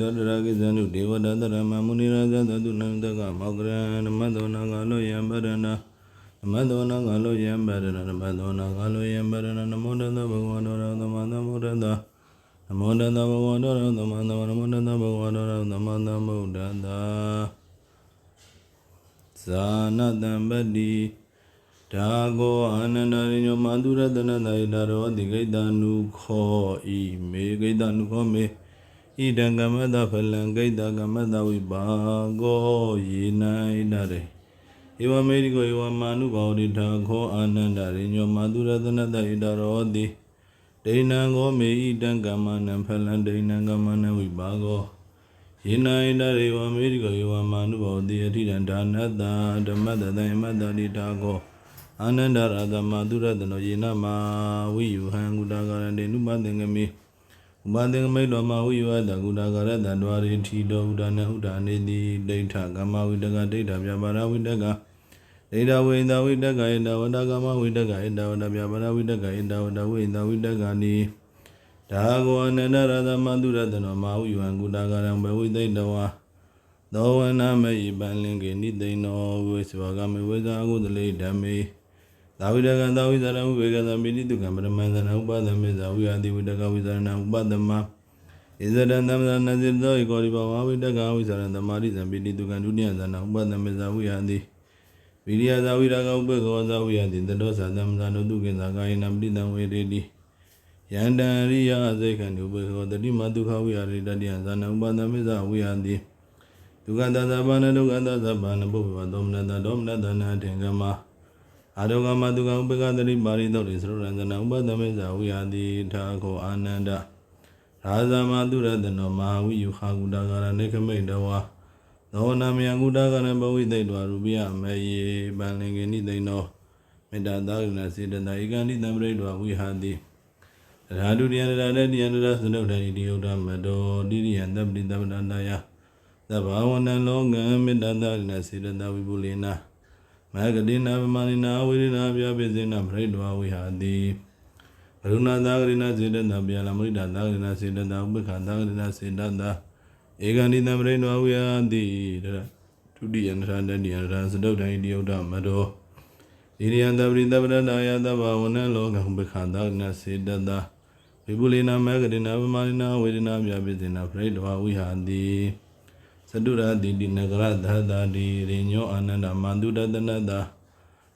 သောတရာကိသနုဒေဝဒတရမမုနိရာဇသတုနန္တကမောကရဏမသောနာကလောယံပရဏနမသောနာကလောယံပရဏနမသောနာကလောယံပရဏနမောတတဘဂဝန္တောရသမန္တမောတတနမောတတဘဂဝန္တောရသမန္တနမောတတဘဂဝန္တောရသမန္တမောတတဇာနတံပတိဒါကောအာနန္ဒရိညောမန္တုရတနတယတရောတိဂိတနုခောဤမေဂိတနုခောမေ ဣဒံကမ္မတဖလံဂိတကမ္မတဝိပါကောယေနဣဒရေဧဝမေရိကိုဧဝမာနုဘောဓိထာခောအာနန္ဒရိညောမန္တုရတနတယတရောတိဒိဏံကောမေဣဒံကမ္မနံဖလံဒိဏံကမ္မနံဝိပါကောယေနဣဒရေဝမေရိကယေဝမာနုဘောတိအဋ္ဌိတံဒါနတ္တဓမ္မတတယမတ္တတိတာကောအာနန္ဒရသမသုရတနောယေနမဝိယုဟံကုတာကရတေနုပသင်္ကမေ ဥပသင်္ကမေတောမဝိယဝတကုတာကရတ္တဝရိထီတောဥဒနဥဒနေတိဒိဋ္ဌကမ္မဝိတကဒိဋ္ဌပြပါရဝိတကဒိဋ္ဌဝိန္ဒဝိတကဧတဝတကမဝိတကဧတဝတပြပါရဝိတကဧတဝတဝိန္ဒဝိတကနိဒါကောအနန္တရသမတုရတနောမာဟုယံကုတာကရံဘဝိသိတဝါသောဝနမေယပန်လင်ကေနိသိဏောဝိသဝကမေဝိဇာကုသလေဓမ္မေ သာဝိတကံသာဝိဇာရဝိဝေကသမိတိတုကံပရမန္တနာဥပဒမေဇာဝိယတိဝိတကဝိဇာရဏဥပဒမဣဇဒံသမ္မာနဇိတောဧကောရိဘဝဝိတကဝိဇာရံသမာရိဇံပိတိတုကံဒုတိယဇာနာဥပဒမေဇာဝိယတိဝိရိယဇာဝိရကဥပ္ပေကောဇာဝိယတိတတောဇာသမ္မာနုတုကေဇာကာယနာပတိတံဝေရေတိယန္တရိယအစိတ်ခံဒုပေဟောတတိမဒုက္ခဝိဟာရိတတ္တယဇာနဥပဒမေဇဝိဟာတိဒုက္ခသသဘာနဒုက္ခသသဘာနပုပ္ပဝသောမနတဒေါမနတနာထေကမ အာဒုက္ခမဒုက္ခဥပ္ပကတတိပါရိတောတိသရရဇနဥပဒမေဇဝိဟာတိထာခောအာနန္ဒရာဇမတုရတနောမဟာဝိယုခာကုတကာရနေခမိတ်တဝါသောနာမယကုတကာရဘဝိသိတ္တဝရူပိယမေယေပန်လင်္ကေနိသိဏောမေတ္တာသာဂနစေတနာဧကန္တိတံပရိတ္တဝဝိဟာတိရာဒုရိယရာတတိယန္တရသနုဋ္ဌာနိတိယုဒ္ဓမတောတိရိယံတပ္ပိတပ္ပတနာယသဗ္ဗဝန္တံလောကံမေတ္တသရိနစေတတဝိပုလေန မဂတိနာပမဏိနာဝိရိနာပြပိစေနပရိတ္တဝဝိဟာတိဘရုဏသာဂရိနာစေတတပြလမရိဒသာဂရိနာစေတတဥပ္ပခသာဂရိနာစေတတဧကန္တိတံပရိတ္တဝဝိဟာတိဒဒုတိယန္တရတတိယန္တရသနုဋ္ဌာနိတိယုဒ္ဓမတောဣရိယံတပရိတပရတယသဗ္ဗဝနံလောကံဘခန္တာနစေတတဝိပုလေနာမဂတိနာပမာရိနာဝေဒနာပြပိစေနာပရိတဝဝိဟာတိ သတုရတိတိနဂရသတ္တာတိရိညောအာနန္ဒမန္တုတတနတ္တ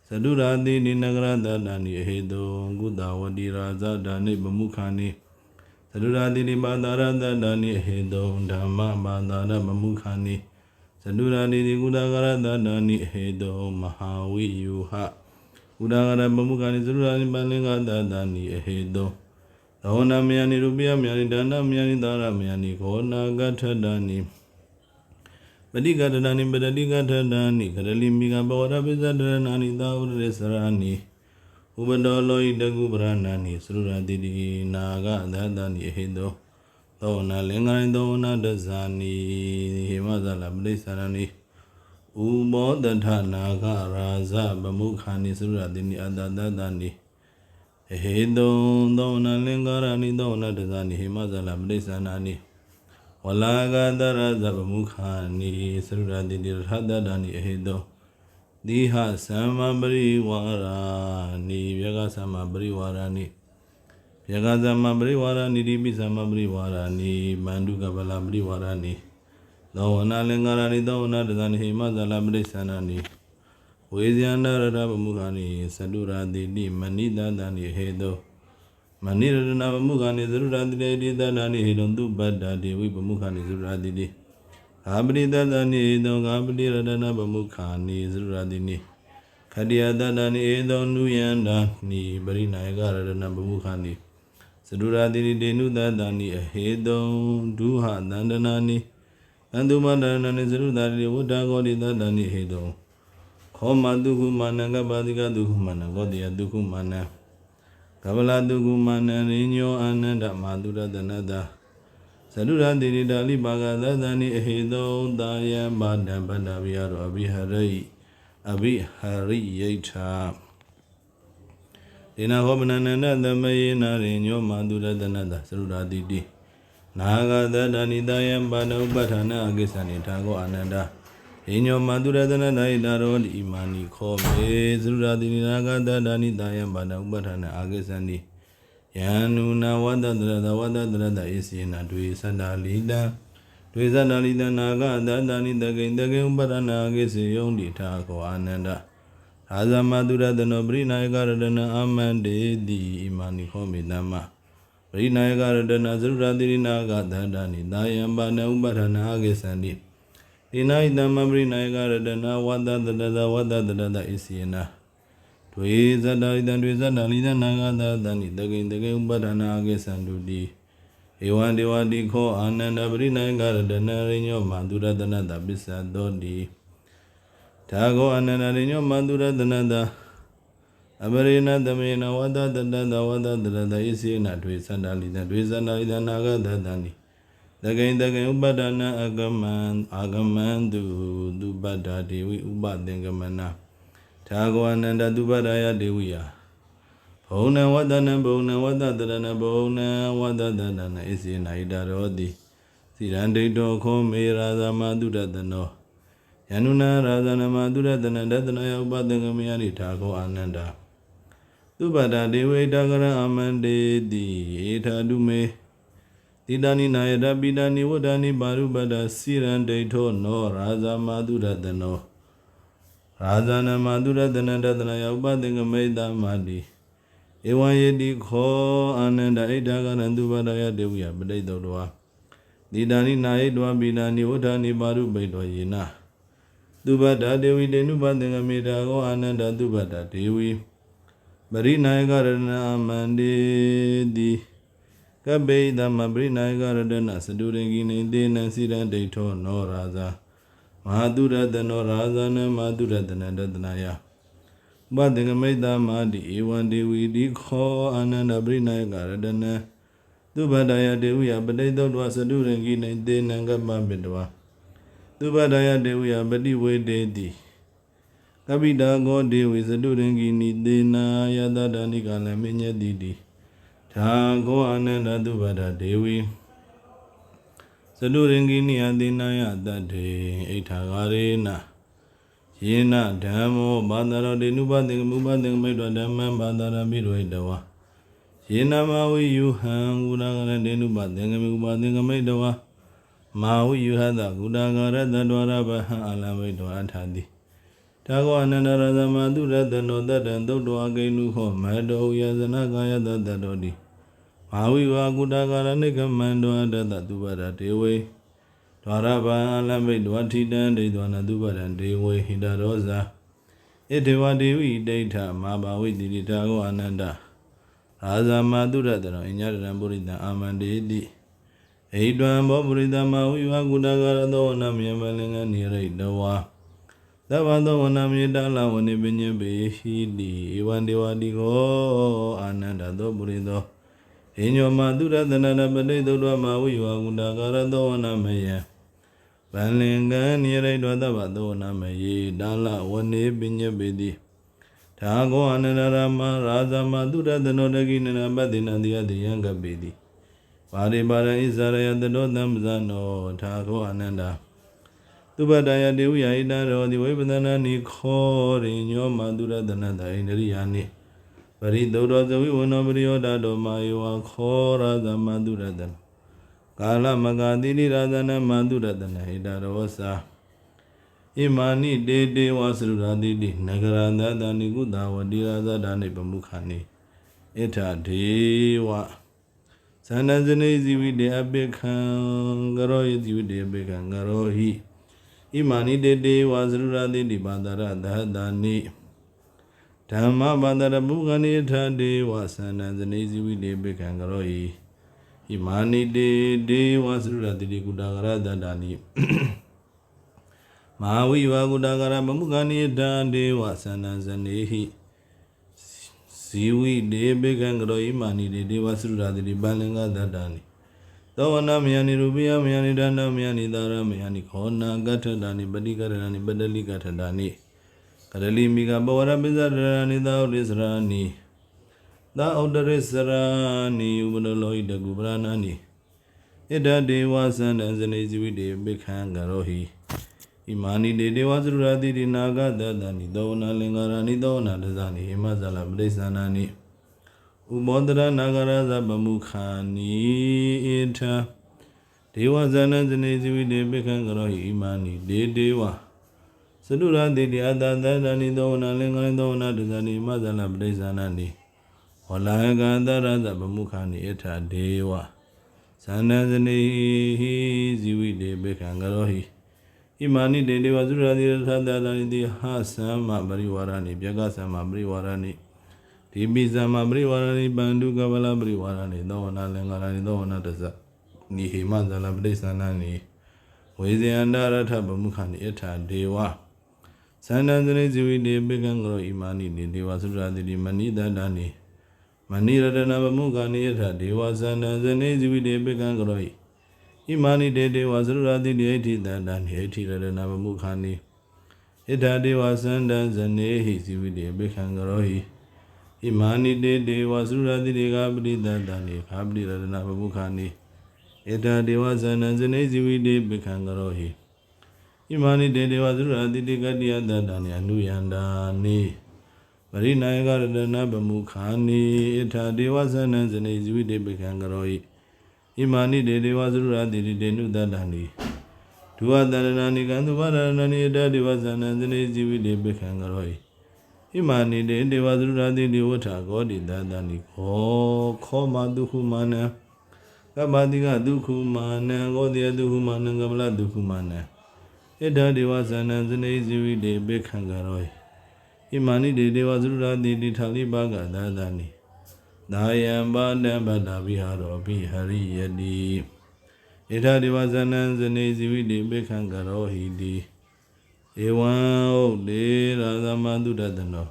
သတုရတိတိနဂရသတ္တာနိဟေတုကုတဝတိရာဇဒါနိပမုခာနိသတုရတိတိပါတာရသတ္တာနိဟေတုဓမ္မပါတာရပမုခာနိသတုရတိတိကုတကရသတ္တာနိဟေတုမဟာဝိယုဟဥဒါဂရပမုခာနိသရုရာနိပန္လင်္ဂတတနိအဟေတောသောနာမယနိရူပိယမယနိဒါနမယနိသာရမယနိခောနာကထတနိ ပတိကတတနိပတတိကထတနိကရလိမိကဘဝရပိဇဒရနာနိသာဥရစရနိဥပဒောလောဣတကုပရဏာနိသရုရာတိတိနာဂသတနိအဟေတောသောနာလင်္ကာနိသောနာဒဇာနိဟေမဇလပရိစ္ဆာရနိဥဘောတထနာခရာဇဗမုခာနိသုရတိနိအတ္တတတနိဟေတုံသောနလင်္ကာရဏိသောနတဇာနိဟိမဇလပရိစ္ဆာနာနိ ဝလာဂတရဇဗမုခာနိသုရတိတိရထတတနိဟေတုံတိဟသမ္မပရိဝါရာနိဗျကသမ္မပရိဝါရာနိဗျကသမ္မပရိဝါရာနိတိပိသမ္မပရိဝါရာနိမန္တုကပလပရိဝါရာနိသောဝနာလင်္ကာရဏိသောဝနာတဇာနိဟိမဇလပရိစ္ဆာနာနိဝေဇယန္တရတဗမုခာနိသတုရာတိတိမဏိတတနိဟေတော မဏိရတနာဗမုခာနိသရုရာတိတိတတနိဟေတုံသူပတ္တာတိဝိဗမုခာနိသရုရာတိတိဂါပတိတတနိဟေတောဂါပတိရတနာဗမုခာနိသရုရာတိနိခတ္တယတတနိဟေတောနုယန္တာနိပရိနာယကရတနာဗမုခာနိသရုရာတိတိတေနုတတနိအဟေတုံဒုဟတန္တနာနိအန္တုမတရဏနိသရုတာတိဝတ္တာဂောတိတတနိဟေတောခောမတုခုမာနကပါတိကတုခုမာနဂောတိယတုခုမာန ကဗလာတုခုမာနရိညောအာနန္ဒမာတုရတနတသရုရတိရိတာလိပါကသတနိအဟေတောတာယံဘာဒံပတ္တဝိယရောအဘိဟရိအဘိဟရိယိထာဒေနဟောမနန္ဒသမေယနာရိညောမာတုရတနတသရုရတိတိနာဂသတ္တနိတယံပါဏဥပဋ္ဌာနအကိစ္စနိထာဂောအာနန္ဒာ ဣညောမတုရတနတယတာရောဒီမာနိခောမေသရုရာတိနာဂသတ္တနိတယံပါဏဥပဋ္ဌာနအကိစ္စနိယန္နုနာဝတ္တတရတဝတ္တတရတဣစီနာဒွေသတ္တလိတံဒွေသတ္တလိတနာဂသတ္တနိတကိတကိဥပဋ္ဌာနအကိစေယုံတိထာဂောအာနန္ဒာအာသမတုရတနောပရိနာယကရတနာအမန္တေတိဣမာနိခောမေတမ္မပရိနာယကရတနာသရုရတိရိနာကသန္တာနိတာယံပါဏဥပဋ္ဌာနာအကိသန္တိ ဒီနာဣတမပရိနာယကရတနာဝတ္တတတတဝတ္တတတတဣစီယနာဒွေဇတ္တဣတံဒွေဇတ္တလိတနာဂသတန္တိတကိတကိဥပဋ္ဌာနာအကိသန္တုတိဧဝံဒေဝတိခောအာနန္ဒပရိနာယကရတနာရိညောမန္တုရတနတပစ္စသောတိဒါဂောအာနန္ဒရိညောမန္တုရတနတအပရိဏသမေနဝတ္တတတတဝတ္တတရတဣစေနဒွေသန္တာလိတဒွေသန္တာလိတနာဂတတန္တိ တကိတကိဥပဒနာအကမံအာဂမံတုသူပတ္တာဒေဝိဥပသင်္ကမနာသာဂဝနန္တသူပတ္တယဒေဝိယဘုံနဝတ္တနဘုံနဝတ္တတရဏဘုံနဝတ္တတတနဣစေနဣဒရောတိစိရန်ဒိတောခောမေရာသမတုရတနောယန္နုနာရာဇနမတုရတနတတနယဥပသင်္ကမယနိသာဂောအာနန္ဒာသုပတဒေဝေတကရအမန္တေတိဧထာတုမေ တိတနိနာယတပိတနိဝဒ္ဒနိပါရုပတစိရန်ဒိဋ္ဌောနောရာဇာမတုရတနောရာဇာနမတုရတနတတနယဥပသင်္ကမေတ္တမတိဧဝံယေတိခောအာနန္ဒဣဒ္ဓကရံသူပတယဒေဝယပဋိသုတ်တောတိတနိနာယတောပိတနိဝဒ္ဒနိပါရုပိတောယေနသူပတ္တဒေဝိတေနုပသင်္ကမေတ္တာကောအာနန္ဒသူပတ္တဒေဝီပရိနာယကရဏမန္တေတိ ကပိသမပရိနာယကရတနသတုရင်ကိနေတေနစိရန်ဒိဋ္ဌောနောရာဇာမဟာတုရတနောရာဇာနမဟာတုရတနတတနာယဥပသင်္ကမိတ္တမာတိဧဝံဒေဝီတိခောအာနန္ဒပရိနာယကရတနသူဘဒယဒေဝိယပဋိသုတ်တောသတုရင်ကိနေတေနံကပ္ပပိတဝါသူဘဒယဒေဝိယပฏิဝေတေတိကပိတာကောဒေဝေသတုရင်ကိနိသေနာယတတနိကလမေညတိတိ သာကောအနန္တတုပဒဒေဝီသတုရင်ကိနိယသေနာယတတေဣထာဂရေနယေနဓမ္မောဘာဒရောတေနုပသင်္ကမုပသင်္ကမိတ်တော်ဓမ္မံဘာဒရမိရောတဝါယေနမဝိယုဟံဂုဏဂရတေနုပသင်္ကမိဥပသင်္ကမိတ်တဝါမာဝိယုဟတဂုဏဂရတ္တဝရဘဟံအလမိတ်တော်အထာတိတာဂဝအနန္တရသမတုရတနောတတံသုတ်တောအကိနုခောမတောယဇနကာယတတတောတိ ဘာဝိဝါကုတကာရနိကမန္တောအတ္တသူပရဒေဝေဒွာရဗံအလမိတ်ဒဝထိတံဒိဋ္ဌဝနသူပရံဒေဝေဟိတရောဇာဣတေဝဒေဝိဒိဋ္ဌမာဘာဝိတိတိတာဂဝအနန္တရာဇာမတုရတနောအညရံပုရိတံအာမန္တေတိဣဒံဘောပုရိတမဝိဝါကုတကာရသောနမြမလင်္ဂနိရိတဝါသဗ္ဗသောဝနမေတ္တလဝနိပညေပေဟိတိဧဝံဒေဝတိကောအာနန္ဒသောပုရိသော ဣညောမသုရတနနပတိသုတ္တမဝိဝါကုဏကာရသောဝနမေယဗန္လင်္ကံနိရိတောသဗ္ဗသောဝနမေယေဒါလဝနေပညေပေတိဒါကောအနန္ဒရမရာဇမသုရတနောတကိနနပတိနတိယတိယံကပေတိပါရိပါရဣဇရယတတောသံပဇနောဒါကောအနန္ဒာသူပတ္တယဒေဝယဣတရောတိဝိပဒနာနိခောရိညောမတုရတနတဣန္ဒရိယာနိ ပရိသုဒ္ဓဇဝိဝနောပရိယောဒတောမာယောဝခောရသမတုရတနကာလမဂတိရိရာဇနမတုရတနဣတရောစာဣမာနိတေတေဝသရုရာတိတိနဂရန္တတနိကုသဝတိရာဇဒာနိပမုခာနိဣထဒေဝသန္တဇနေဇီဝိတေအပိခံကရောယဇီဝိတေအပိခံကရောဟိဣမာနိတေတေဝသရုရာတိတိဘာဒရသဟတာနိ ဓမ္မဘာဒရဘုဂနိထဒေဝသန္တဇနေဇီဝိတေအပိခံကရောဟိဣမာနိတေတေဝသရုရာတိတိကုတကရတတနိမဟာဝိဝကုတကရမမုခဏိတံဒေဝသန္တဇနေဟိဇီဝိဒေဘေကံကရောဣမာနိတေဒေဝသရုရာတိတိပန္လင်္ဂတတနိသောဝနာမယနိရူပိယမယနိဒန္တမယနိသာရမယနိခောနာကထတာနိပတိကရဏနိပတလိကထတာနိ ကရလိမိကပဝရပိဇရဏနိသာဥရိစရာနိသာဥဒရိစရာနိဥပနလောဟိတကုပရဏနိဣဒဒေဝသန္တံဇနေဇိဝိတေပိခံကရောဟိဣမာနိတေဒေဝသရတိတိနာဂတတနိသောနာလင်္ကာရဏိသောနာတဇာနိဟိမဇာလပရိစ္ဆန္နာနိဥဘောဒရနာဂရဇဗမုခာနိဣထဒေဝဇန္တံဇနေဇိဝိတေပိခံကရောဟိဣမာနိတေဒေဝ သတုရတိတိအတ္တသတ္တနိသောနာလင်္ကာရသောနာတဇာနိဟိမဇာလပရိစ္ဆန္နာနိဝလာကန္တရဇဗမုခာနိဣထဒေဝသန္တဇနေဟိဇီဝိတေဘေခံကရောဟိဣမာနိတေတေဝသုရာတိရထသတနိတိဟာသမ္မပရိဝါရဏိပြကသမ္မပရိဝါရဏိဒီပိသမ္မပရိဝါရဏိပန္တုကဗလပရိဝါရဏိသောဝနာလင်္ကာရဏိသောဝနာတဇနိဟိမဇလပရိသန္နနိဝေဇယန္တရထဗမုခဏိအထာဒေဝ သန္တဇနေဇီဝိတေဘေခံကရောဣမာနိတေတေဝသုရာတိမဏိတတနိမဏိရတနာဗမုခာနိယထဒေဝသန္တံဇနေဇိဝိတေပိကံကရောဟိဣမာနိတေတေဝသရရတိတေဣတိတန္တံဟိဋ္ဌိရတနာဗမုခာနိဣဒ္ဓဒေဝသန္တံဇနေဟိဇိဝိတေပိကံကရောဟိဣမာနိတေတေဝသရရတိတေကပတိတန္တံဟိခာပတိရတနာဗမုခာနိဣဒ္ဓဒေဝသန္တံဇနေဇိဝိတေပိကံကရောဟိ ဣမာနိတေတေဝသရရတိတေကတိယတန္တံအနုယန္တာနိပရိနာယကရတနာဗမုခာနိအထာဒေဝသနံဇနေဇိဝိတေပခံကရောဣဣမာနိတေဒေဝသရတိတိတေနုတတံနိဒုဝတရဏာနိကံသူဝရဏနိအထာဒေဝသနံဇနေဇိဝိတေပခံကရောဣဣမာနိတေဒေဝသရတိတိဝဋ္ဌာကောတိတတံနိခောခောမတုခုမာနံကပ္ပတိကဒုက္ခမာနံကောတိယဒုက္ခမာနံကမလဒုက္ခမာနံ ဣဒ္ဓဒေဝသနံဇနေဇိဝိတေပခံကရောဣဣမာနိတေဒေဝသုရတိတိထာလိပါကသာသနိဒါယံပါတံဗတ္တဝိဟာရောပိဟရိယတိဣထဒေဝဇနံဇနေဇိဝိတေပေခံကရောဟိတိဧဝံဥဒေရာသမန္တုတတနော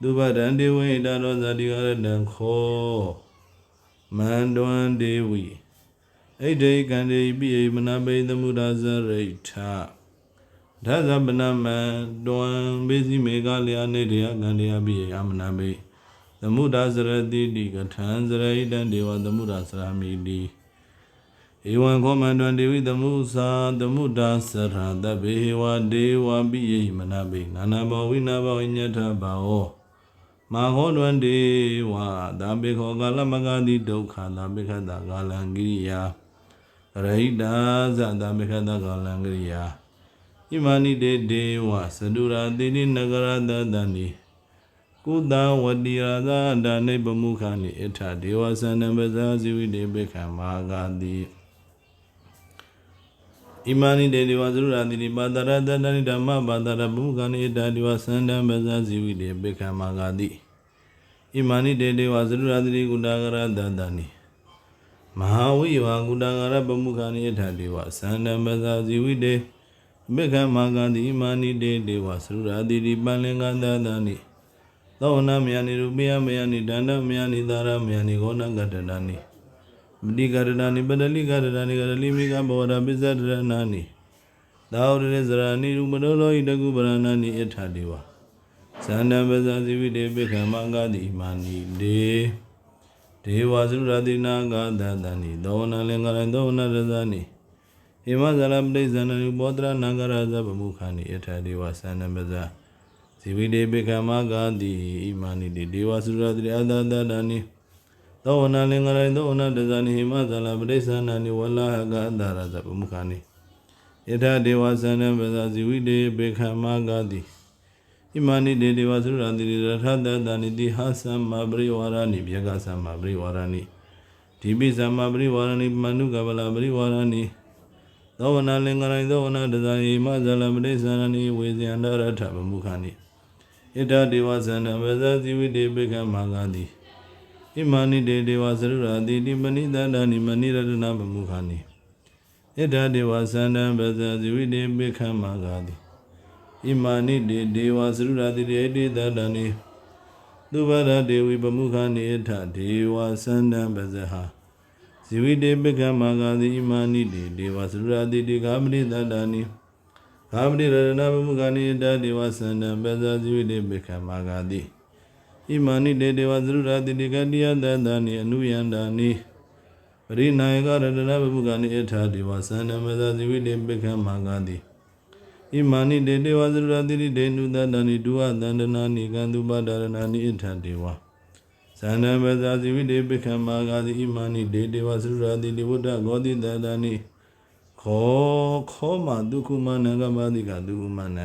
သူပတံဒေဝိတာရောဇတိကရတံခောမန္တဝံဒေဝိ ဣဒိကံဒေပိယမနဘိသမုဒ္ဒဇရိဋ္ဌဓဇပနမံတွံဘေစီမေကလျာနေတယကံတရားပိယအမနာမိသမုဒ္ဒစရတိတိကထံစရိတံဒေဝသမုဒ္ဒစရာမိတိဧဝံခောမန္တံဒေဝိသမုသာသမုဒ္ဒစရတဘေဝဒေဝပိယမနာမိနာနာဘောဝိနာဘောညထဘာဝမာဟောတွံဒေဝသာဘေခောကာလမဂတိဒုက္ခသာဘေခတကာလံကိရိယာ ရိဒာဇသာဘေခတကာလံကိရိယာဣမာနိတေဒေဝသဒုရာတိတိနဂရတတန္တိကုသဝတိရာသာဒါနိဗ္ဗမုခာနိအထဒေဝသန္တံပဇာဇိဝိတေဘေခံမာဂာတိဣမာနိတေဒေဝသဒုရာတိတိပါတရတတန္တိဓမ္မပါတရဗမုခာနိအထဒေဝသန္တံပဇာဇိဝိတေဘေခံမာဂာတိဣမာနိတေဒေဝသဒုရာတိတိကုတဂရတတန္တိ မဟာဝိဝါကုတဂရဗမုခာနိအထဒေဝသန္တံပဇာဇိဝိတေမေခမာကတိမာနိတေဒေဝသရုရာတိတိပန္လင်္ကသတနိသောနာမယနိရူပယမယနိဒန္တမယနိသာရမယနိဂောနကတတနိမတိကရဏနိပဒလိကရဏနိကရလိမိကဘောဓပိစ္ဆဒရဏနိသာဝရဇရာနိရူပရောလောဟိတကုပရဏနိအထာဒေဝသန္တံပဇာဇိဝိတေပိခမကတိမာနိဒေ ဒေဝသရုရာတိနာဂသတနိသောနလင်္ကရသောနရဇာနိဧမဇလပဋိဇဏနုဘောတရနာဂရဇဗမုခာနိယထာဒေဝသန္နမဇဇိဝိတေပိခမဂာတိဣမာနိတိဒေဝသုရတိအတတတနိသောဝနာလင်္ကရိုင်သောဝနာတဇာနိဟိမဇလပဋိဇဏနိဝလဟကအတရဇဗမုခာနိယထာဒေဝသန္နမဇဇိဝိတေပိခမဂာတိဣ မာနိတေဒေဝသုရတိရထတတနိတိဟသမပရိဝါရဏိဗျကသမပရိဝါရဏိဒီပိသမပရိဝါရဏိမနုကဗလပရိဝါရဏိသောဝနာလင်္ကာရိသောဝနာတဇာယိမဇလပတိသန္နိဝေဇယန္တရထဗမုခာနိဣတဒေဝသန္တဗဇဇိဝိတေပိကမာဂာတိဣမာနိတေဒေဝသရုရာတိတိမဏိတန္တနိမဏိရတနာဗမုခာနိဣတဒေဝသန္တဗဇဇိဝိတေပိကမာဂာတိ ဣမာနိတေဒေဝသရုရာတိတေတိတန္တနိသူဘရဒေဝိဗမုခာနိအထဒေဝသန္တဗဇဟာဇိဝိတေပကမဂာတိဣမာနိတေဒေဝသရတိတေကာမတိတတနိကာမတိရဏဘမုခာနိတဒေဝသန္တံပဇာဇိဝိတေပကမဂာတိဣမာနိတေဒေဝသရတိတေကတိယတတနိအနုယန္တာနိဝပရိနာယကရတနာဘုကနိအထာဒေဝသန္နမဇဇိဝိတေပိကမဂာတိ ဣမာနိတေတေဝသရတိတိဒေနုတတနိဒုဝသန္တနာနိကံသူပဒါရဏာနိအထာဒေဝသန္နမဇဇိဝိတေပိကမဂာတိဣမာနိတေတေဝသရတိတိဝတ္တဂောတိတတနိခောခောမဒုက္ခမနကမတိကဒုက္ခမန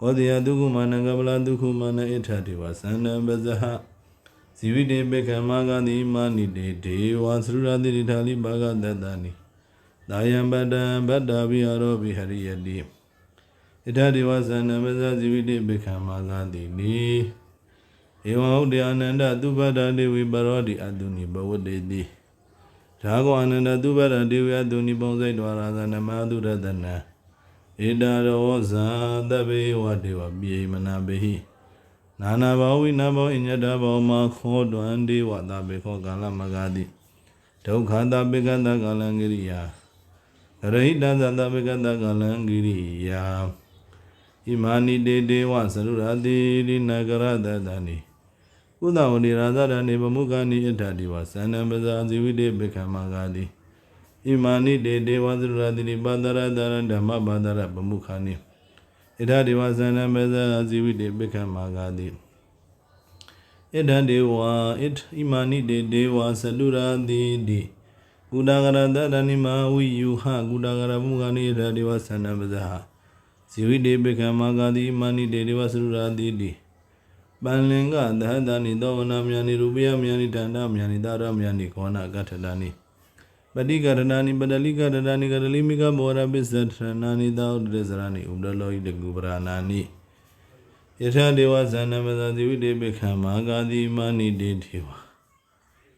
ကောတိယဒုက္ခမနကပလဒုက္ခမနအထာဒေဝသန္နမဇဟဇီဝိတေပေကမဂတိမာနိတေဒေဝသရရတိထာလိဘာဂတတနိဒါယံပတံဗတ္တဝိဟရောဘိဟရိယတိ ဣထဒေဝသန္နမဇဇီဝိတေပေကမဂတိနိဧဝံဟုတ်တေအနန္တသုဘဒတေဝိပရောတိအတုနိဘဝတေတိဒါကောအနန္တသုဘဒတေဝိအတုနိပုံစိတ်တော်ရာဇနမသုရတနံဧတာရောဇာတဗေဝတေဝပြေမနာဘေဟိနာနာဘောဝိနာဘောအညတဘောမှာခောတွန်ဒေဝတာဘေခောကာလမဂတိဒုက္ခတာဘေကတကာလံဂရိယာရဟိတသတဘေကတကာလံဂရိယာ ဣမာနိတေဒေဝသရုရတိရိနဂရတတနိကုသဝတိရာဇရဏေဗမုခာနိအထတိဝသန္နပဇာဇီဝိတေဘေခမဂတိဣမာနိတေဒေဝသရုရတိပါဒရတရဓမ္မပါဒရဗမုခာနိဣဒဒေဝဇန္နမေဇာဇီဝိတေပိခမာဂာတိဣဒဒေဝဣဣမာနိတေဒေဝသတုရာတိတိကုဒဂရတတနိမဝိယုဟကုဒဂရမုဂာနိဣဒဒေဝဇန္နမေဇာ ဇီဝိတေပိခမာဂာတိဣမာနိတေဒေဝသတုရာတိတိပန္လင်္ဂသဟတနိသောဝနာမြာနိရူပယမြာနိတန္တမြာနိတာရမြာနိခောနာကထတာနိပတိကရဏာနိပတလိကရဏာနိကရလိမိကမောရပိစ္ဆထနာနိသောဥဒရဇရနိဥဒလောဟိတကုပရဏာနိယထာဒေဝဇာနမဇာတိဝိတေပိခံမာဂာတိမာနိတေထေဝ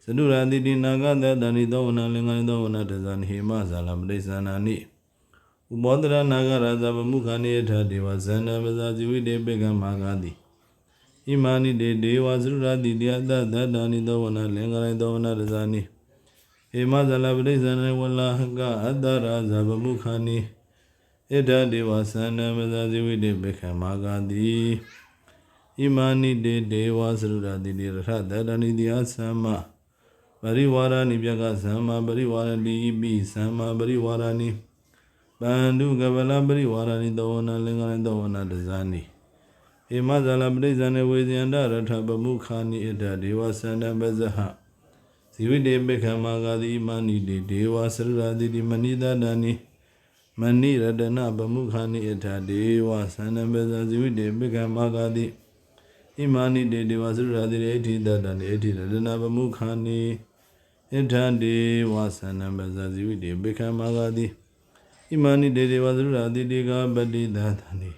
သတုရာတိတိနာဂတတနိသောဝနလင်္ကာနိသောဝနတဇာနိဟေမဇာလပရိစ္ဆာနာနိ ဥပောဒရနာဂရာဇဗမုခာနိယထာဒေဝဇာနမဇာတိဝိတေပိခံမာဂာတိဣမာနိတေဒေဝသတုရာတိတယတတတနိသောဝနလင်္ကာနိသောဝနတဇာနိဧမဇလပရိစ္ဆာနဝလာဟကအတ္တရာဇဗမုခာနိဣဒဒေဝသန္နမဇဇိဝိတေဘေခမာဂတိဣမာနိတေဒေဝသရုရတိတိရထတတနိတိအသမ္မပရိဝါရဏိပြကသမ္မာပရိဝါရတိပိသမ္မာပရိဝါရဏိ ပန္ဓုကဗလပရိဝါရဏိသောဝနလင်္ကာနိသောဝနတဇာနိဧမဇလပရိစ္ဆာနဝေဇယန္တရထပမုခာနိဣဒဒေဝသန္နမဇဟဇိဝိတေပိခမာဂတိမာနိတေဒေဝသရရာတိတိမဏိတတနိမဏိရတနာဗမုခာနိအထာဒေဝသန္နပေဇဇိဝိတေပိခမာဂတိဣမာနိတေဒေဝသရရာတိအဋ္ဌိတတနိအဋ္ဌိရတနာဗမုခာနိအထာဒေဝသန္နပေဇဇိဝိတေပိခမာဂတိ ဣမာနိတေဒေဝသရရာတိတေကပတိတတနိ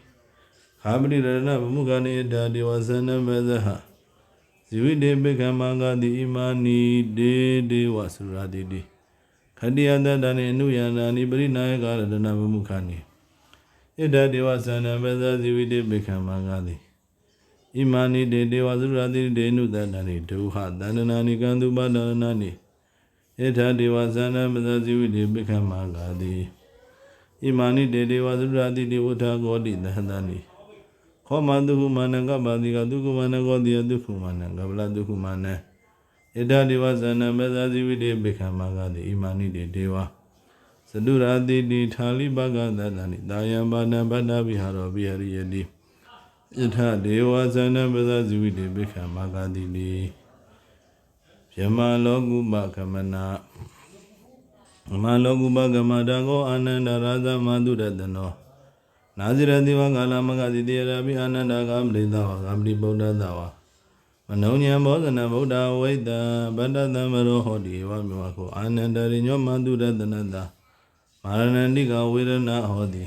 ခာပတိရတနာဗမုခာနိအထာဒေဝသန္နပေဇဟဇိဝိတေပိကမဂတိဣမာနိဒေဒေဝသုရာတိတိခတိယတတနိအနုယန္တာနိပရိနာယကရတနာဘမုခာနိဣဒဒေဝသန္နပဇဇိဝိတေပိကမဂတိဣမာနိဒေဒေဝသုရာတိတေနုတတနိဒုဟတန္တနာနိကံသူပဒရဏနိဣဒဒေဝသန္နပဇဇိဝိတေပိကမဂတိ ဣမာနိဒေဒေဝသုရာတိတေဝထာဂောတိသဟတနိခောမတုဟုမာနကပါတိကဒုက္ခမာနကောတိယဒုက္ခမာနကဗလဒုက္ခမာနဣဒဒေဝဇနမေဇာဇိဝိတေဘေခမဂတိဣမာနိတေဒေဝသတုရာတိတိထာလိဘဂသတနိတာယံဘာနဗတ္တဗိဟာရောပိဟရိယတိဣထဒေဝဇနမေဇာဇိဝိတေဘေခမဂတိတိယမလောကုပကမနာ မလောကုပကမတကောအာနန္ဒရာဇမတုရတနောနာဇိရတိဝကာလမဂတိတေရပိအာနန္ဒကမလိသဝကမတိဗုဒ္ဓသဝမနုညံဘောဇနဗုဒ္ဓဝိတ္တဗတ္တတံမရောဟောတိဝမြဝခောအာနန္ဒရိညောမတုရတနတမာရဏန္တိကဝေရဏဟောတိ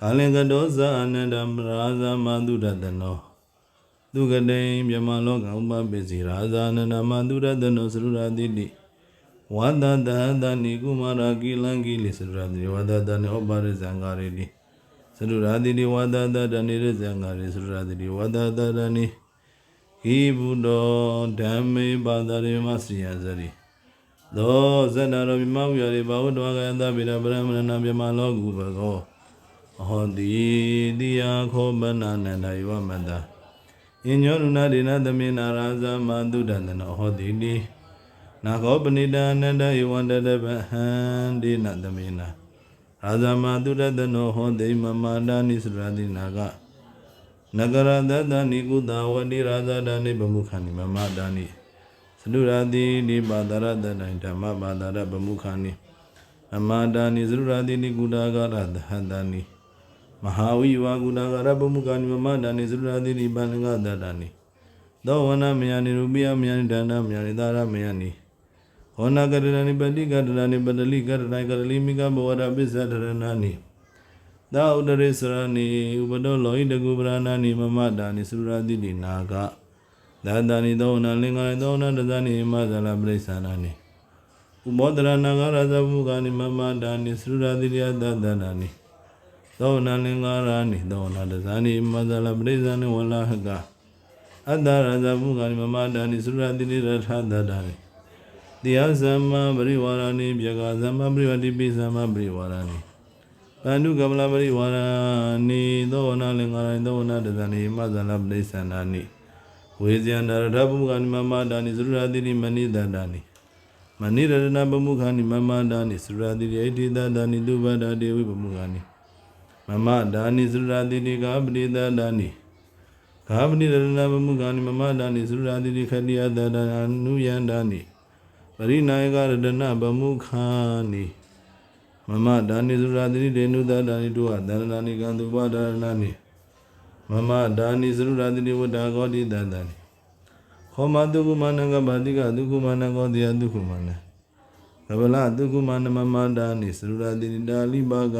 ကာလင်ကတောဇာအာနန္ဒမရာဇမတုရတနောသူကတိံမြမလောကဥပပိစီရာဇာနန္ဒမတုရတနောသရုရာတိတိ ဝါဒတဟတနိကုမာရကိလံကိလိသရုရာတိဝါဒတနိဩပါရိဇံကာရိတိသရုရာတိတိဝါဒတတနိရဇံငါရိသရုရာတိတိဝါဒတတနိဟိဘုဒ္ဓဓမ္မေပါဒရေမစီယဇရိသောဇဏရောမြမဝရရေဘာဝတဝကယတဗိရပရမဏနာမြမလောကုဘကောဟောတိတိယခောပနနန္ဒယဝမတအညောရုဏဒေနသမေနာရာဇမတုဒန္တနောဟောတိတိ နာခောပဏိတအနန္တဧဝန္တတဗဟံဒေနသမေနာရာဇမတုရတနောဟောတိမမတာနိစရတိနာကနဂရတတနိကုတဝတိရာဇဒနိဗမုခာနိမမတာနိသတုရတိဒီပါဒရတတိုင်ဓမ္မပါဒရဗမုခာနိမမတာနိသတုရတိနိကုတာကရသဟန္တာနိမဟာဝိဝါကုဏကရဗမုခာနိမမတာနိသတုရတိနိပန္နငတတာနိသောဝနမယနိရူပိယမယနိဒန္တမယနိသာရမယနိ ဟောနာကရဏနိပတိကရဏနိပတလိကရဏကရလိမိကဘဝရပိစ္ဆဒရဏနိသာဥဒရိစရဏိဥပဒောလောဟိတကုပရဏနိမမတာနိသုရတိတိနာကသာတနိသောနာလင်္ကာသောနာတဇနိမဇလပရိစ္ဆာနာနိဥမောဒရနာဂရဇဘုကာနိမမတာနိသုရတိယသတနာနိသောနာလင်္ကာရာနိသောနာတဇနိမဇလပရိစ္ဆာနိဝလဟကအတ္တရဇဘုကာနိမမတာနိသုရတိတိရထသတ္တာနိ တရားသမ္မာပရိဝါရဏိပြကသမ္မာပရိဝတိပိသမ္မာပရိဝါရဏိပန္ဓုကမလပရိဝါရဏိသောနာလင်္ကာရသောနာတဇဏိမဇလပရိသန္နာနိဝေဇယန္တရထဗုခာနိမမတာနိသုရတိနိမဏိတတာနိမဏိရတနာပမုခာနိမမတာနိသုရတိရိဋ္ဌိတတာနိတုပဒတေဝိပမုခာနိမမတာနိသုရတိနိကာပတိတတာနိကာပတိရတနာပမုခာနိမမတာနိသုရတိနိခတိယတတာအနုယန္တာနိ ပရိနာယကရတနာဗမုခာနိမမဒါနိစုရာတိတေနုတဒါနိတုဟသန္တနာနိကံသူပဒါရဏနိမမဒါနိစုရာတိဝတ္တာကောတိတတနိခောမတုကုမနကပါတိကဒုက္ခမနကောတိယဒုက္ခမနကဗလဒုက္ခမနမမဒါနိစုရာတိတာလိပါက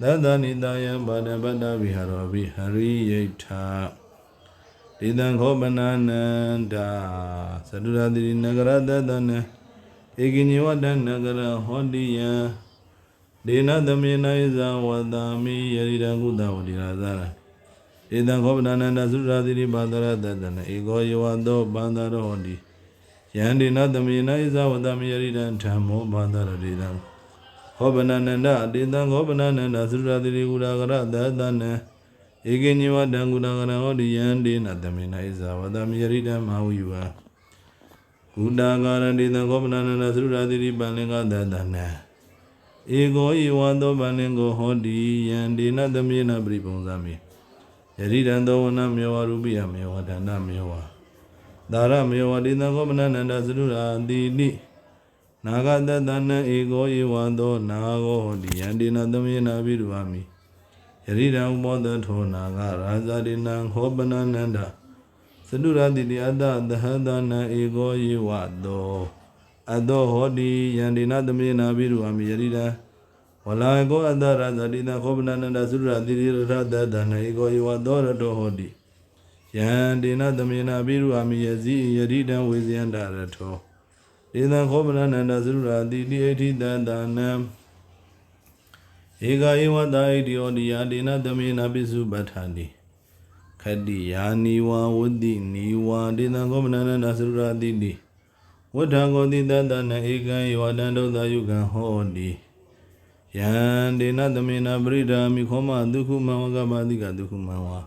သတ္တနိတာယဘာဒဗတ္တဝိဟာရောဘိဟရိယိထာ ဒေတံခောပနနန္တာသတုရတိနဂရတတနဧကိညဝတ္တနဂရဟောတိယံဒေနသမေနဣဇံဝတမိယရိတံကုတဝတိရာဇာဒေတံခောပနနန္တာသုရတိဘာဒရတတနဧကောယောသောပန္တရောဟောတိယံဒေနသမေနဣဇဝတမိယရိတံဓမ္မောဘာဒရဒေတံခောပနနန္တာဒေတံခောပနနန္တာသုရတိကုရာဂရတတန ဧကိညဝတံကုဏကရဟောတိယံဒေနသမေနဣဇဝတမိယရိတံမဟာဝိဝါကုတာကာရတိတံခောပနနန္ဒသုရတိပန္လင်္ဂသတ္တနံဧကောဧဝသောပန္လင်္ဂောဟောတိယံဒေနသမေနပရိပုံဇာမိယရိတံသောဝနမေဝရူပိယမေဝဒန္နမေဝသာရမေဝတိတံခောပနနန္ဒသုရတိတိနာဂတတနံဧကောဧဝသောနာဂောဟောတိယံဒေနသမေနပိရုဝမိ ယရိရံဥမောတထောနာကရာဇာတိနံဟောပနနန္ဒသတုရတိတိအတ္တသဟတနံဧကောယေဝတောအတောဟောတိယန္တိနသမေနာဘိရုအမိယရိရံဝလာကောအတ္တရာဇာတိနံဟောပနနန္ဒသတုရတိတိရထတတနံဧကောယေဝတောရတောဟောတိယန္တိနသမေနာဘိရုအမိယဇိယရိတံဝေဇယန္တရထောဒေသံခောပနနန္ဒသတုရတိတိအဋ္ဌိတတနံ ဧကဧဝတာဣတိယောတိယာဒေနသမေနပိစုပဋ္ဌာတိခတိယာနိဝါဝတိနိဝါဒေနကောမနန္ဒသရတိတိဝဋ္ဌံကောတိတတနဧကံယောတံဒုသယုကံဟောတိယံဒေနသမေနပရိဒာမိခောမဒုက္ခမံဝကပါတိကဒုက္ခမံဝါ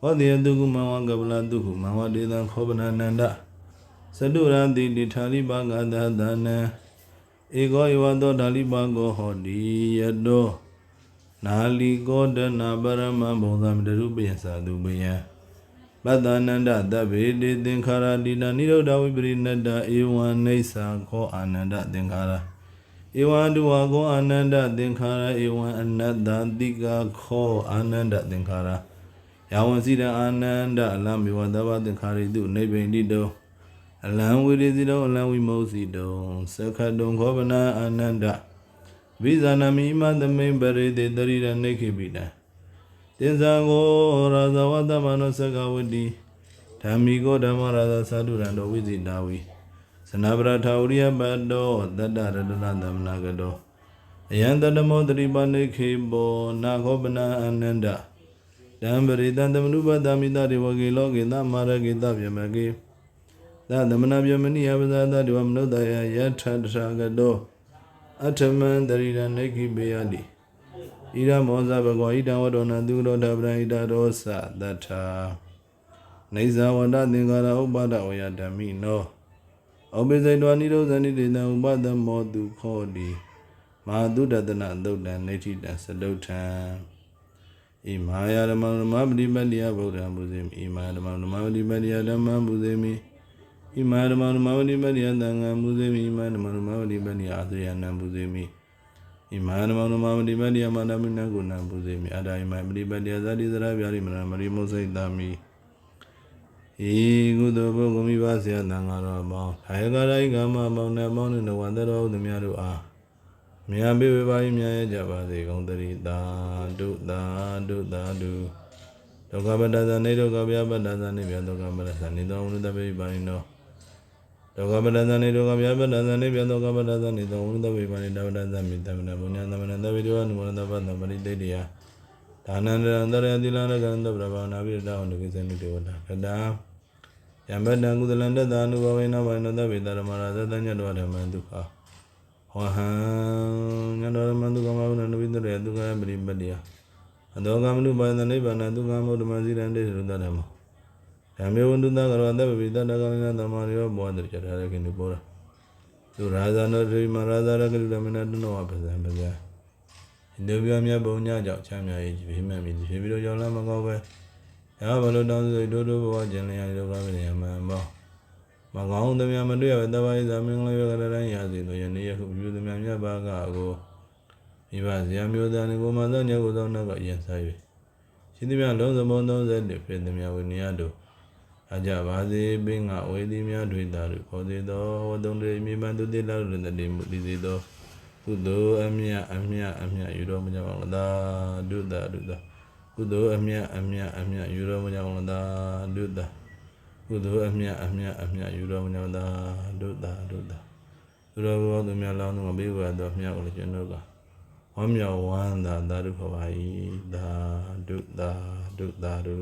ဟောတိယဒုက္ခမံဝကပလဒုက္ခမံဝဒေနခောပနန္ဒသတုရတိတိထာလိပါကသတနံ ဧကောဧဝသောဓာလိပါကောဟောတိယတောနာလီကောဒနာပရမဘုံသမတရုပယသာတုပယံပတ္တနန္ဒတဗ္ဗေတိသင်္ခါရတိနာနိရောဓဝိပရိနတ္တဧဝံနေသခောအာနန္ဒသင်္ခါရဧဝံတုဝါကောအာနန္ဒသင်္ခါရဧဝံအနတ္တတိကခောအာနန္ဒသင်္ခါရယာဝံစီတံအာနန္ဒအလံမေဝတဘသင်္ခါရိတုနိဗ္ဗိန္တိတော အလံဝိရိစီတောအလံဝိမောစီတောသက္ခတုံခောပနာအာနန္ဒဝိဇာနမိမသမိန်ပရိတေတရိရနေခိပိတံတင်ဇံကိုရာဇဝတ္တမနောသက္ကဝတိဓမ္မိကိုဓမ္မရာဇသာဓုရံတောဝိဇိတာဝိသနဗရထာဝရိယပတ္တောတတ္တရတနာသမနာကတောအယံတတမောတရိပနိခေဘောနာခောပနာအနန္တတံပရိတံသမနုပတ္တမိတတေဝကေလောကေတမာရကေတဗျမကေ သသမနာဗျမနိယပဇာတတေဝမနုဿယယထတထာကတောအထမံတရိရနေခိပေယတိဣရမောဇဘဂဝဣတံဝတောနသုရောဓပရဟိတရောသတထာနေဇာဝတသင်္ကာရဥပဒဝယဓမ္မိနောဩပိစိတောနိရောဇနိတေတံဥပဒမောတုခောတိမဟာတုဒတနာသုတ်တံနေတိတံစတုထံဣမာယဓမ္မဓမ္မပฏิပတ်တိယဗုဒ္ဓံပုဇေမိဣမာယဓမ္မဓမ္မပฏิပတ်တိယဓမ္မံပုဇေမိ မိမာဓမ္မဓမ္မဝတိပတ္တိယသံဃာမူစေမိမာဓမ္မဓမ္မဝတိပတ္တိယအာသရဏံမူစေမိမိမာဓမ္မဓမ္မဝတိပတ္တိယမာနမိနကုဏံမူစေမိအာဒာယမပရိပတ္တိယသတိသရဗျာတိမရမရိမုစိတ်တာမိဤကုသိုလ်ဘုဂမိပါဆရာသံဃာတော်မောင်ဒါယကရိုင်းကမ္မမောင်နှံမောင်နှင့်ဝန္တတော်သူများတို့အားမြာပေဝေပါယမြာရကြပါစေကုန်တည်းတာတုတာတုတာတုဒုက္ခပတ္တသနေဒုက္ခဗျာပတ္တသနေဗျာဒုက္ခပတ္တသနေသောဝိတ္တပိပါဏိနော ဒုက္ခပတ္တသနေဒုက္ခဗျာပတ္တသနေဗျာဒုက္ခပတ္တသနေသောဝိတပိပါဏိတဝတ္တသမိတမနဘုညံသမနတဝိတောအနုမနတပတ္တပရိတေတယဒါနန္တရံတရယတိလရကံတပ္ပရဘာနာပိတောအနုကိသနိတေဝတာကတာယံဘတံကုသလန္တတအနုဘဝေနဝိနတဗေတရမရာသတညတောဓမ္မံဒုက္ခဟောဟံညတောဓမ္မံဒုက္ခမဝနနဝိတရေဒုက္ခပရိပတ္တိယအတောကမနုပါဒနိဗ္ဗာန်ဒုက္ခမုဒ္ဓမစီရန္တေသုတ္တဓမ္မော ဓမ္မေဝန္တုတကရောတဗ္ဗေတတကလနာသမရိယောဘောတရရကိနိဘောရသူရာဇာနောဒိမရာဇာရကလူဓမ္မနတနောပဇံပဇံဣန္ဒြေမြတ်ဘုံညကြောင့်ချမ်းမြေ၏ဒီမှန်ပြီဒီဖြစ်ပြီးတော့ကြောင့်လည်းမကောက်ပဲ။ရာဘလို့တောင်းဆိုဒိုးဒိုးဘဝကျင်လျာဒုက္ခပရိယမံဘော။မကောင်းသမျှမတွေ့ရတပါးဣဇာမင်္ဂလာရကရတိုင်းရစီတို့ယနေ့ယခုပြုသမျှမြတ်ဘာကကိုမိဘဇာမျိုးသားနေကိုမသောညကိုသောနောက်ကရင်ဆိုင်၍ရှိသမျှလုံးစုံပေါင်း30ဖြစ်သမျှဝိနည်းတို့ အကြပါစေပင်ကဝေဒီများတွေ့တာတို့ခေါ်သေးသောဝတ္တုံတွေမြေမှန်သူတိလာတို့တည်းမူတည်စေသောကုသိုလ်အမြတ်အမြတ်အမြတ်ယူတော်မူကြပါလားသာဒုတာဒုတာကုသိုလ်အမြတ်အမြတ်အမြတ်ယူတော်မူကြောင်းသာဒုတာကုသိုလ်အမြတ်အမြတ်အမြတ်ယူတော်မူကြောင်းသာဒုတာဒုတာသူတော်ဘောသူများလောင်းတော်ဘေးဝါတော်မြတ်ကိုလည်းကျွန်တော်ကဝမ်းမြောက်ဝမ်းသာသာဓုခေါ်ပါ၏သာဒုသာဒုသာဒု